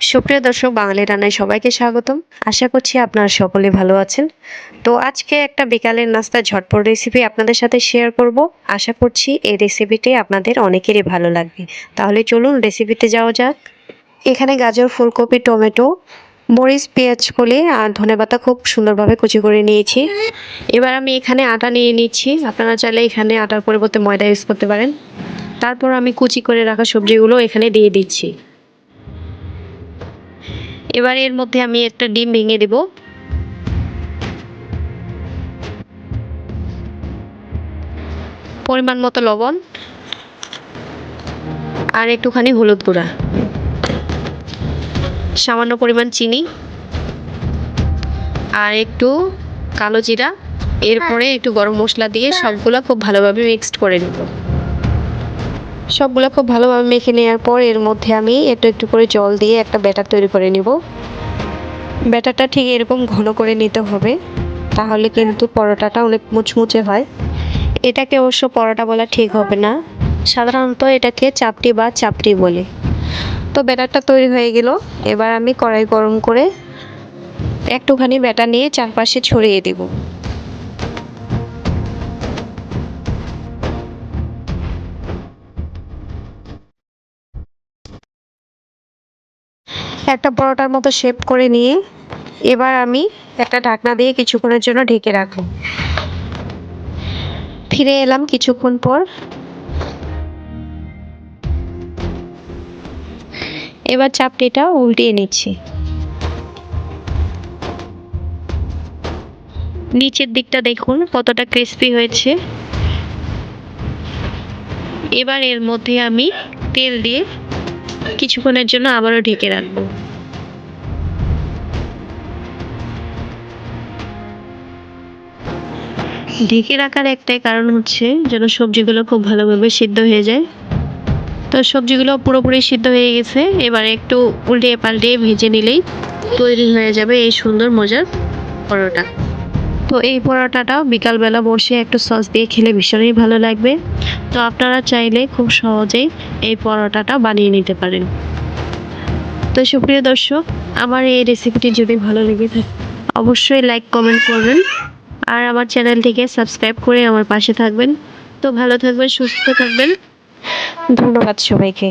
সুপ্রিয় দর্শক, বাঙালি রান্নায় সবাইকে স্বাগতম। আশা করছি আপনারা সকলে ভালো আছেন। তো আজকে একটা বিকালের নাস্তা ঝটপট রেসিপি আপনাদের সাথে শেয়ার করব। আশা করছি এই রেসিপিটি আপনাদের অনেকেরই ভালো লাগবে। তাহলে চলুন রেসিপিতে যাওয়া যাক। এখানে গাজর, ফুলকপি, টমেটো, মরিচ, পেঁয়াজ, কলি আর ধনেপাতা খুব সুন্দরভাবে কুচি করে নিয়েছি। এবার আমি এখানে আটা নিয়ে নিচ্ছি। আপনারা চাইলে এখানে আটার পরিবর্তে ময়দা ইউজ করতে পারেন। তারপর আমি কুচি করে রাখা সবজিগুলো এখানে দিয়ে দিচ্ছি। এবার এর মধ্যে আমি একটা ডিম ভেঙে দেব। পরিমাণ মতো লবণ আর একটুখানি হলুদ গুঁড়া। সামান্য পরিমাণ চিনি আর একটু কালো জিরা। এরপরে একটু গরম মশলা দিয়ে সবগুলো খুব ভালোভাবে মিক্সড করে নেব। সবগুলো খুব ভালোভাবে মেখে নেওয়ার পর এর মধ্যে আমি একটু একটু করে জল দিয়ে একটা ব্যাটার তৈরি করে নিব। ব্যাটারটা ঠিক এরকম ঘন করে নিতে হবে, তাহলে কিন্তু পরোটাটা অনেক মুচমুচে হয়। এটাকে অবশ্য পরোটা বলা ঠিক হবে না, সাধারণত এটাকে চাপটি বা চাপড়ি বলে। তো ব্যাটারটা তৈরি হয়ে গেল, এবার আমি কড়াই গরম করে একটুখানি ব্যাটার নিয়ে চারপাশে ছড়িয়ে দেবো। একটা পরোটার মতো শেপ করে নিয়ে এবার আমি একটা ঢাকনা দিয়ে কিছুক্ষণের জন্য ঢেকে রাখব। ফিরে এলাম কিছুক্ষণ পর। এবার চাপটিটা উল্টিয়ে নিচ্ছি। নিচের দিকটা দেখুন কতটা ক্রিস্পি হয়েছে। এবার এর মধ্যে আমি তেল দিয়ে কিছুক্ষণের জন্য আবারও ঢেকে রাখব। ঢেকে রাখার একটাই কারণ হচ্ছে যেন সবজিগুলো খুব ভালোভাবে সিদ্ধ হয়ে যায়। তো সবজিগুলো পুরোপুরি সিদ্ধ হয়ে গেছে। এবার একটু উল্টে পাল্টে ভেজে নিলেই তৈরি হয়ে যাবে এই সুন্দর মজার পরোটা। তো এই পরোটাটাও বিকালবেলা বসে একটু সস দিয়ে খেলে ভীষণই ভালো লাগবে। তো আপনারা চাইলে খুব সহজেই এই পরোটাটা বানিয়ে নিতে পারেন। তো সুপ্রিয় দর্শক, আমার এই রেসিপিটি যদি ভালো লেগে থাকে, অবশ্যই লাইক কমেন্ট করবেন। আর আমার চ্যানেলটিকে সাবস্ক্রাইব করে আমার পাশে থাকবেন। তো ভালো থাকবেন, সুস্থ থাকবেন। ধন্যবাদ সবাইকে।